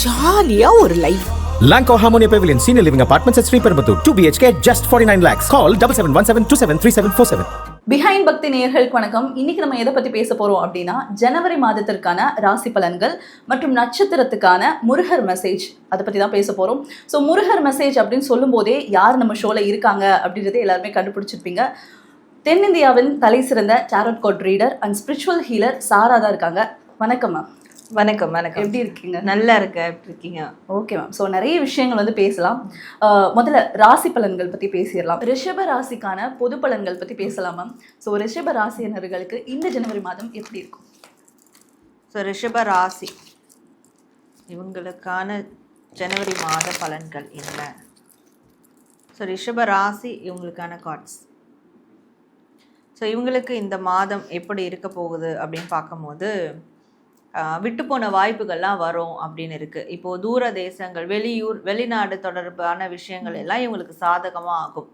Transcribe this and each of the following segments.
ஜாலியா ஒரு life Lanco Harmonia Pavilion Senior Living Apartments at Sri Perambatoor. 2 BHK, just 49 lakhs. Call 7717273747. Behind பக்தி நேயர்களுக்கு வணக்கம் இன்னைக்கு நம்ம எதை பத்தி பேச போறோம் அப்படின்னா ஜனவரி மாதத்திற்கான ராசி பலன்கள் மற்றும் நட்சத்திரத்துக்கான முருகர் மெசேஜ் அதை பத்தி தான் பேச போறோம் ஸோ முருகர் மெசேஜ் அப்படின்னு சொல்லும் போதே யார் நம்ம ஷோல இருக்காங்க அப்படின்றத எல்லாருமே கண்டுபிடிச்சிருப்பீங்க தென்னிந்தியாவின் தலை சிறந்த tarot card reader and spiritual healer Sara தான் இருக்காங்க வணக்கம் மேம் வணக்கம் வணக்கம். எப்படி இருக்கீங்க? நல்லா இருக்க எப்படி இருக்கீங்க? ஓகே மேம் ஸோ நிறைய விஷயங்கள் வந்து பேசலாம். முதல்ல ராசி பலன்கள் பற்றி பேசிடலாம். ரிஷப ராசிக்கான பொது பலன்கள் பற்றி பேசலாம் மேம் ஸோ ரிஷப ராசியினர்களுக்கு இந்த ஜனவரி மாதம் எப்படி இருக்கும்? ஸோ ரிஷப ராசி இவங்களுக்கான ஜனவரி மாத பலன்கள் என்ன? ஸோ ரிஷப ராசி இவங்களுக்கான கார்ட்ஸ் ஸோ இவங்களுக்கு இந்த மாதம் எப்படி இருக்க போகுது அப்படின்னு பார்க்கும்போது ஆஹ், விட்டு போன வாய்ப்புகள்லாம் வரும் அப்படின்னு இருக்கு. இப்போ தூர தேசங்கள் வெளியூர் வெளிநாடு தொடர்பான விஷயங்கள் எல்லாம் இவங்களுக்கு சாதகமாக ஆகும்.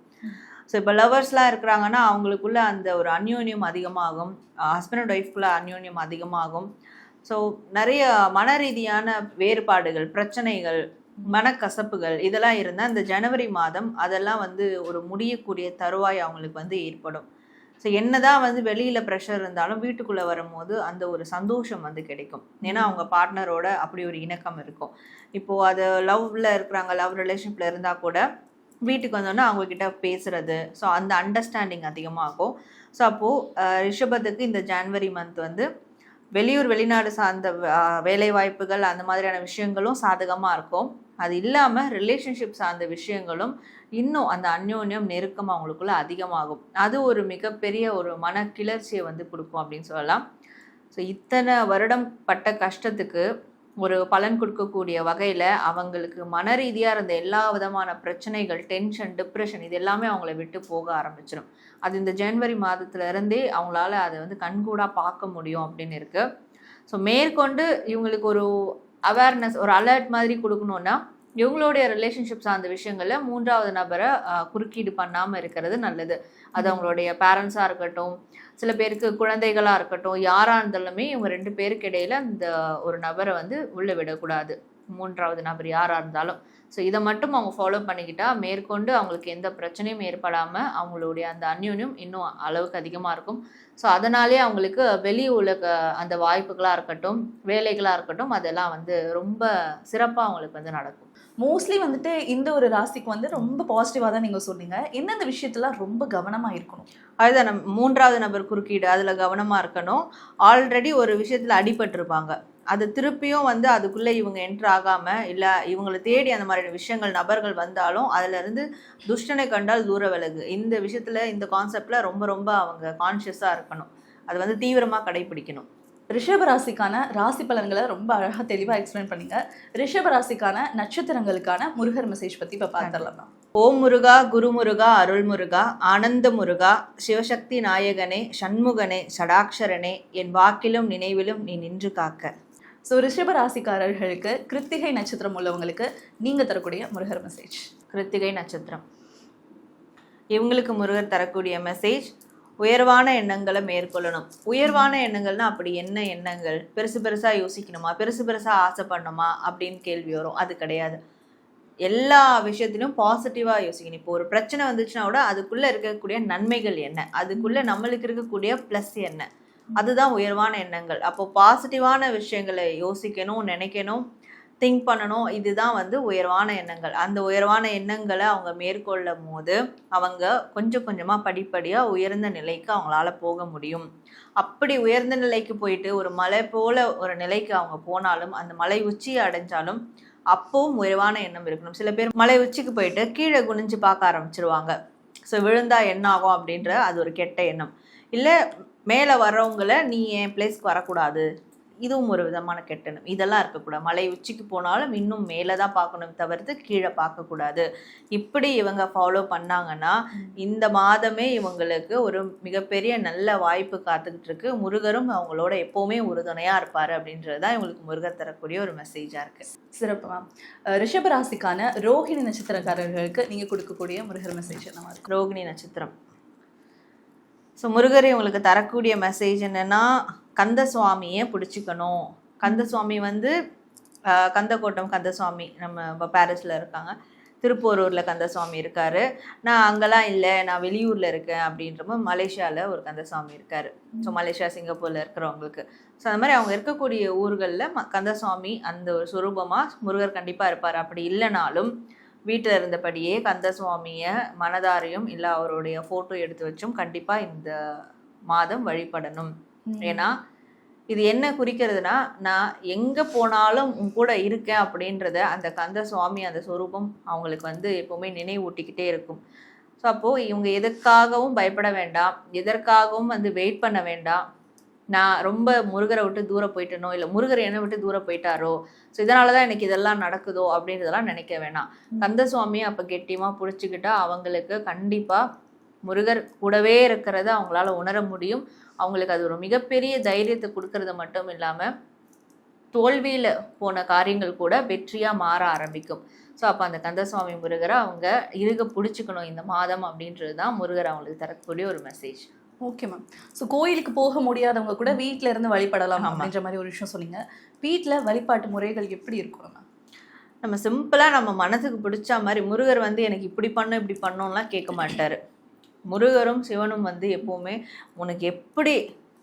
ஸோ இப்போ லவர்ஸ்லாம் இருக்கிறாங்கன்னா அவங்களுக்குள்ள அந்த ஒரு அந்யோன்யம் அதிகமாகும். ஹஸ்பண்ட் அண்ட் ஒய்ஃப்குள்ள அந்யோன்யம் அதிகமாகும். ஸோ நிறைய மன ரீதியான வேறுபாடுகள் பிரச்சனைகள் மனக்கசப்புகள் இதெல்லாம் இருந்தால் இந்த ஜனவரி மாதம் அதெல்லாம் வந்து ஒரு முடியக்கூடிய தருவாய் அவங்களுக்கு வந்து ஏற்படும். ஸோ என்னதான் வந்து வெளியில் ப்ரெஷர் இருந்தாலும் வீட்டுக்குள்ளே வரும்போது அந்த ஒரு சந்தோஷம் வந்து கிடைக்கும். ஏன்னா அவங்க பார்ட்னரோட அப்படி ஒரு இணக்கம் இருக்கும். இப்போது அது லவ்வில் இருக்கிறாங்க லவ் ரிலேஷன்ஷிப்பில் இருந்தால் கூட வீட்டுக்கு வந்தோன்னே அவங்க கிட்ட பேசுறது ஸோ அந்த அண்டர்ஸ்டாண்டிங் அதிகமாகும். ஸோ அப்போது ரிஷபத்துக்கு இந்த ஜான்வரி மந்த் வந்து வெளியூர் வெளிநாடு சார்ந்த வேலை வாய்ப்புகள் அந்த மாதிரியான விஷயங்களும் சாதகமாக இருக்கும். அது இல்லாமல் ரிலேஷன்ஷிப் சார்ந்த விஷயங்களும் இன்னும் அந்த அந்யோன்யம் நெருக்கம் அவங்களுக்குள்ள அதிகமாகும். அது ஒரு மிகப்பெரிய ஒரு மன கிளர்ச்சியை வந்து கொடுக்கும் அப்படின்னு சொல்லலாம். ஸோ இத்தனை வருடம் பட்ட கஷ்டத்துக்கு ஒரு பலன் கொடுக்கக்கூடிய வகையில் அவங்களுக்கு மன ரீதியாக இருந்த எல்லா விதமான பிரச்சனைகள் டென்ஷன் டிப்ரெஷன் இது எல்லாமே அவங்கள விட்டு போக ஆரம்பிச்சிடும் அது இந்த ஜனவரி மாதத்துல இருந்தே அவங்களால அதை வந்து கண்கூடாக பார்க்க முடியும் அப்படின்னு இருக்குது ஸோ மேற்கொண்டு இவங்களுக்கு ஒரு அவேர்னஸ் ஒரு அலர்ட் மாதிரி கொடுக்கணுன்னா இவங்களுடைய ரிலேஷன்ஷிப் சார்ந்த விஷயங்களில் மூன்றாவது நபரை குறுக்கீடு பண்ணாமல் இருக்கிறது நல்லது. அது அவங்களுடைய பேரண்ட்ஸாக இருக்கட்டும் சில பேருக்கு குழந்தைகளாக இருக்கட்டும் யாராக இருந்தாலுமே இவங்க ரெண்டு பேருக்கு இடையில இந்த ஒரு நபரை வந்து உள்ளே விடக்கூடாது. மூன்றாவது நபர் யாராக இருந்தாலும். ஸோ இதை மட்டும் அவங்க ஃபாலோ பண்ணிக்கிட்டா மேற்கொண்டு அவங்களுக்கு எந்த பிரச்சனையும் ஏற்படாமல் அவங்களுடைய அந்த அந்யூன்யம் இன்னும் அளவுக்கு அதிகமாக இருக்கும். ஸோ அதனாலே அவங்களுக்கு வெளி உலக அந்த வாய்ப்புகளாக இருக்கட்டும் வேலைகளாக இருக்கட்டும் அதெல்லாம் வந்து ரொம்ப சிறப்பாக அவங்களுக்கு வந்து நடக்கும். மோஸ்ட்லி வந்துட்டு இந்த ஒரு ராசிக்கு வந்து ரொம்ப பாசிட்டிவாக தான் நீங்கள் சொன்னீங்க. எந்தெந்த விஷயத்தெல்லாம் ரொம்ப கவனமாக இருக்கணும்? அதுதான் நம்ம மூன்றாவது நபர் குறுக்கீடு அதில் கவனமாக இருக்கணும். ஆல்ரெடி ஒரு விஷயத்தில் அடிபட்டிருப்பாங்க. அது திருப்பியும் வந்து அதுக்குள்ளே இவங்க என்ட்ரு ஆகாமல் இல்லை இவங்களை தேடி அந்த மாதிரியான விஷயங்கள் நபர்கள் வந்தாலும் அதுலேருந்து துஷ்டனை கண்டால் தூர விலகு. இந்த விஷயத்தில் இந்த கான்செப்டில் ரொம்ப ரொம்ப அவங்க கான்ஷியஸாக இருக்கணும். அது வந்து தீவிரமாக கடைபிடிக்கணும். ரிஷப ராசிக்கான ராசி பலன்களை ரொம்ப அழகாக தெளிவாக எக்ஸ்பிளைன் பண்ணீங்க. ரிஷப ராசிக்கான நட்சத்திரங்களுக்கான முருகர் மெசேஜ் பற்றி இப்போ பார்த்துடலாம் ஓம் முருகா குரு முருகா அருள் முருகா ஆனந்த முருகா சிவசக்தி நாயகனே சண்முகனே சடாக்ஷரனே என் வாக்கிலும் நினைவிலும் நீ நின்று காக்க. ஸோ ரிஷப ராசிக்காரர்களுக்கு கிருத்திகை நட்சத்திரம் உள்ளவங்களுக்கு நீங்கள் தரக்கூடிய முருகர் மெசேஜ் கிருத்திகை நட்சத்திரம். இவங்களுக்கு முருகர் தரக்கூடிய மெசேஜ் உயர்வான எண்ணங்களை மேற்கொள்ளணும். உயர்வான எண்ணங்கள்னா அப்படி என்ன எண்ணங்கள்? பெருசு பெருசாக யோசிக்கணுமா? பெருசு பெருசா ஆசைப்படணுமா? அப்படின்னு கேள்வி வரும். அது கிடையாது. எல்லா விஷயத்திலும் பாசிட்டிவாக யோசிக்கணும். இப்போ ஒரு பிரச்சனை வந்துச்சுன்னா கூட அதுக்குள்ளே இருக்கக்கூடிய நன்மைகள் என்ன? அதுக்குள்ளே நம்மளுக்கு இருக்கக்கூடிய ப்ளஸ் என்ன? அதுதான் உயர்வான எண்ணங்கள். அப்போ பாசிட்டிவான விஷயங்களை யோசிக்கணும் நினைக்கணும். திங்க் பண்ணணும். இதுதான் வந்து உயர்வான எண்ணங்கள். அந்த உயர்வான எண்ணங்களை அவங்க மேற்கொள்ளும் போது அவங்க கொஞ்சம் கொஞ்சமாக படிப்படியாக உயர்ந்த நிலைக்கு அவங்களால போக முடியும். அப்படி உயர்ந்த நிலைக்கு போயிட்டு ஒரு மலை போல ஒரு நிலைக்கு அவங்க போனாலும் அந்த மலை உச்சியை அடைஞ்சாலும் அப்பவும் உயர்வான எண்ணம் இருக்கணும். சில பேர் மலை உச்சிக்கு போயிட்டு கீழே குனிஞ்சு பார்க்க ஆரம்பிச்சிருவாங்க. ஸோ விழுந்தா என்ன ஆகும் அப்படின்ற அது ஒரு கெட்ட எண்ணம். இல்லை மேலே வர்றவங்கள நீ என் பிளேஸ்க்கு வரக்கூடாது. இதுவும் ஒரு விதமான கெட்டணும். இதெல்லாம் இருக்கக்கூடாது. மலை உச்சிக்கு போனாலும் இன்னும் மேலே தான் பார்க்கணும் தவிர்த்து கீழே பார்க்கக்கூடாது. இப்படி இவங்க ஃபாலோ பண்ணாங்கன்னா இந்த மாதமே இவங்களுக்கு ஒரு மிகப்பெரிய நல்ல வாய்ப்பு காத்துக்கிட்டு இருக்கு. முருகரும் அவங்களோட எப்போவுமே உறுதுணையாக இருப்பார் அப்படின்றது தான் இவங்களுக்கு முருகர் தரக்கூடிய ஒரு மெசேஜாக இருக்குது சிறப்பு மேம் ரிஷப ராசிக்கான ரோஹிணி நட்சத்திரக்காரர்களுக்கு நீங்கள் கொடுக்கக்கூடிய முருகர் மெசேஜ் என்னவா இருக்கு? ரோகிணி நட்சத்திரம். ஸோ முருகர் இவங்களுக்கு தரக்கூடிய மெசேஜ் என்னன்னா கந்த சுவாமியை பிடிச்சிக்கணும். கந்த சுவாமி வந்து கந்தக்கோட்டம் கந்தசுவாமி நம்ம இப்போ பாரிஸில் இருக்காங்க. திருப்போரூரில் கந்தசுவாமி இருக்காரு. நான் அங்கெல்லாம் இல்லை நான் வெளியூரில் இருக்கேன் அப்படின்றப்ப மலேசியாவில் ஒரு கந்தசுவாமி இருக்காரு. ஸோ மலேசியா சிங்கப்பூரில் இருக்கிறவங்களுக்கு. ஸோ அந்த மாதிரி அவங்க இருக்கக்கூடிய ஊர்களில் ம கந்தசுவாமி அந்த ஒரு சுரூபமாக முருகர் கண்டிப்பாக இருப்பார். அப்படி இல்லைனாலும் வீட்டில் இருந்தபடியே கந்தசுவாமியை மனதாரையும் இல்லை அவருடைய ஃபோட்டோ எடுத்து வச்சும் கண்டிப்பாக இந்த மாதம் வழிபடணும். ஏன்னா இது என்ன குறிக்கிறதுனா நான் எங்கே போனாலும் உன் கூட இருக்கேன் அப்படின்றத அந்த கந்த சுவாமி அந்த சொரூபம் அவங்களுக்கு வந்து எப்போவுமே நினைவூட்டிக்கிட்டே இருக்கும். ஸோ அப்போது இவங்க எதற்காகவும் பயப்பட வேண்டாம். எதற்காகவும் வந்து வெயிட் பண்ண வேண்டாம். நான் ரொம்ப முருகரை விட்டு தூரம் போயிட்டனோ இல்லை முருகர் என்னை விட்டு தூரம் போயிட்டாரோ ஸோ இதனால தான் எனக்கு இதெல்லாம் நடக்குதோ அப்படின்றதெல்லாம் நினைக்க வேணாம். கந்த சுவாமியை அப்போ கெட்டியமாக பிடிச்சிக்கிட்டா அவங்களுக்கு கண்டிப்பாக முருகர் கூடவே இருக்கிறத அவங்களால உணர முடியும். அவங்களுக்கு அது ஒரு மிகப்பெரிய தைரியத்தை கொடுக்கறது மட்டும் இல்லாமல் தோல்வியில் போன காரியங்கள் கூட வெற்றியாக மாற ஆரம்பிக்கும். ஸோ அப்போ அந்த கந்தசுவாமி முருகரை அவங்க இருக பிடிச்சிக்கணும் இந்த மாதம் அப்படின்றது தான் முருகர் அவங்களுக்கு தரக்கூடிய ஒரு மெசேஜ் ஓகே மேம் ஸோ கோயிலுக்கு போக முடியாதவங்க கூட வீட்ல இருந்து வழிபடலாம். அப்படின்ற மாதிரி ஒரு விஷயம் சொன்னீங்க வீட்ல வழிபாட்டு முறைகள் எப்படி இருக்கும் மேம் நம்ம சிம்பிளாக நம்ம மனசுக்கு பிடிச்ச மாதிரி முருகர் வந்து எனக்கு இப்படி பண்ணும் இப்படி பண்ணோம்லாம் கேட்க மாட்டார். முருகரும் சிவனும் வந்து எப்போவுமே உனக்கு எப்படி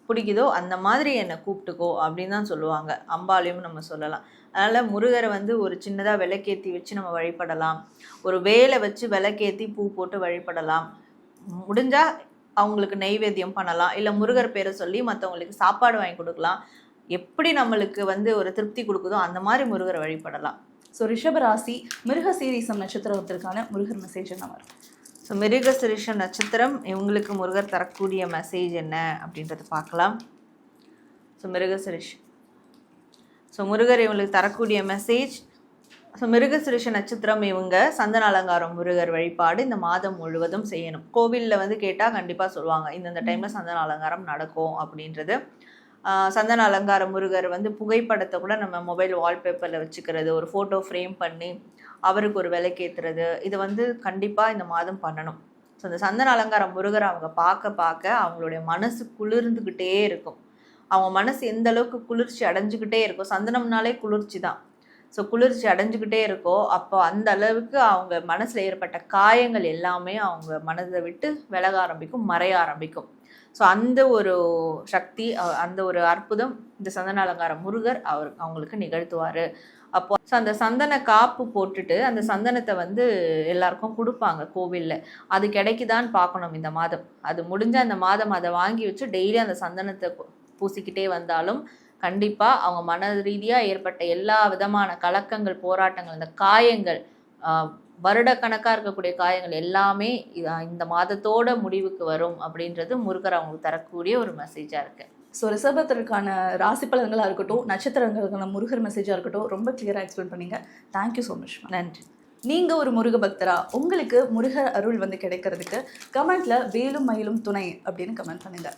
பிடிக்குதோ அந்த மாதிரி என்னை கூப்பிட்டுக்கோ அப்படின்னு தான் சொல்லுவாங்க. அம்பாலையும் நம்ம சொல்லலாம். அதனால் முருகரை வந்து ஒரு சின்னதாக விளக்கேற்றி வச்சு நம்ம வழிபடலாம். ஒரு வேலை வச்சு விளக்கேற்றி பூ போட்டு வழிபடலாம். முடிஞ்சால் அவங்களுக்கு நெய்வேத்தியம் பண்ணலாம். இல்லை முருகர் பேரை சொல்லி மற்றவங்களுக்கு சாப்பாடு வாங்கி கொடுக்கலாம். எப்படி நம்மளுக்கு வந்து ஒரு திருப்தி கொடுக்குதோ அந்த மாதிரி முருகரை வழிபடலாம். ஸோ ரிஷபராசி மிருக சீரிசம் நட்சத்திரத்திற்கான முருகர் மெசேஜ் என்ன வரும் ஸோ மிருகசிரிஷ நட்சத்திரம் இவங்களுக்கு முருகர் தரக்கூடிய மெசேஜ் என்ன அப்படின்றத பார்க்கலாம். ஸோ மிருகசிரிஷ் ஸோ முருகர் இவங்களுக்கு தரக்கூடிய மெசேஜ் ஸோ மிருகசிரிஷ நட்சத்திரம் இவங்க சந்தன அலங்காரம் முருகர் வழிபாடு இந்த மாதம் முழுவதும் செய்யணும். கோவிலில் வந்து கேட்டால் கண்டிப்பாக சொல்லுவாங்க இந்தந்த டைமில் சந்தன அலங்காரம் நடக்கும் அப்படின்றது. சந்தன அலங்கார முருகர் வந்து புகைப்படத்தை கூட நம்ம மொபைல் வால்பேப்பரில் வச்சுக்கிறது ஒரு ஃபோட்டோ ஃப்ரேம் பண்ணி அவருக்கு ஒரு விலைக்கேற்றுறது இது வந்து கண்டிப்பாக இந்த மாதம் பண்ணணும். ஸோ இந்த சந்தன அலங்கார முருகரை அவங்க பார்க்க பார்க்க அவங்களுடைய மனசு குளிர்ந்துக்கிட்டே இருக்கும். அவங்க மனசு எந்த அளவுக்கு குளிர்ச்சி அடைஞ்சுக்கிட்டே இருக்கும். சந்தனம்னாலே குளிர்ச்சி தான் ஸோ குளிர்ச்சி அடைஞ்சுக்கிட்டே இருக்கோ அப்போ அந்த அளவுக்கு அவங்க மனசில் ஏற்பட்ட காயங்கள் எல்லாமே அவங்க மனதை விட்டு விலக ஆரம்பிக்கும் மறைய ஆரம்பிக்கும். ஸோ அந்த ஒரு சக்தி அந்த ஒரு அற்புதம் இந்த சந்தன அலங்கார முருகர் அவர் அவங்களுக்கு நிகழ்த்துவார். அப்போ ஸோ அந்த சந்தன காப்பு போட்டுட்டு அந்த சந்தனத்தை வந்து எல்லாருக்கும் கொடுப்பாங்க கோவிலில். அது கிடைக்குதான்னு பார்க்கணும் இந்த மாதம். அது முடிஞ்ச அந்த மாதம் அதை வாங்கி வச்சு டெய்லி அந்த சந்தனத்தை பூசிக்கிட்டே வந்தாலும் கண்டிப்பாக அவங்க மன ரீதியாக ஏற்பட்ட எல்லா விதமான கலக்கங்கள் போராட்டங்கள் அந்த காயங்கள் வருடக்கணக்காக இருக்கக்கூடிய காயங்கள் எல்லாமே இந்த மாதத்தோட முடிவுக்கு வரும் அப்படின்றது முருகர் அவங்களுக்கு தரக்கூடிய ஒரு மெசேஜாக இருக்கு. ஸோ ரிஷபத்திற்கான ராசி பலன்களாக இருக்கட்டும் நட்சத்திரங்களுக்கான முருகர் மெசேஜாக இருக்கட்டும் ரொம்ப கிளியராக எக்ஸ்பிளைன் பண்ணீங்க. தேங்க்யூ ஸோ மச் நன்றி. நீங்கள் ஒரு முருக பக்தரா உங்களுக்கு முருகர் அருள் வந்து கிடைக்கிறதுக்கு கமெண்ட்ல வேலும் மயிலும் துணை அப்படின்னு கமெண்ட் பண்ணுங்க.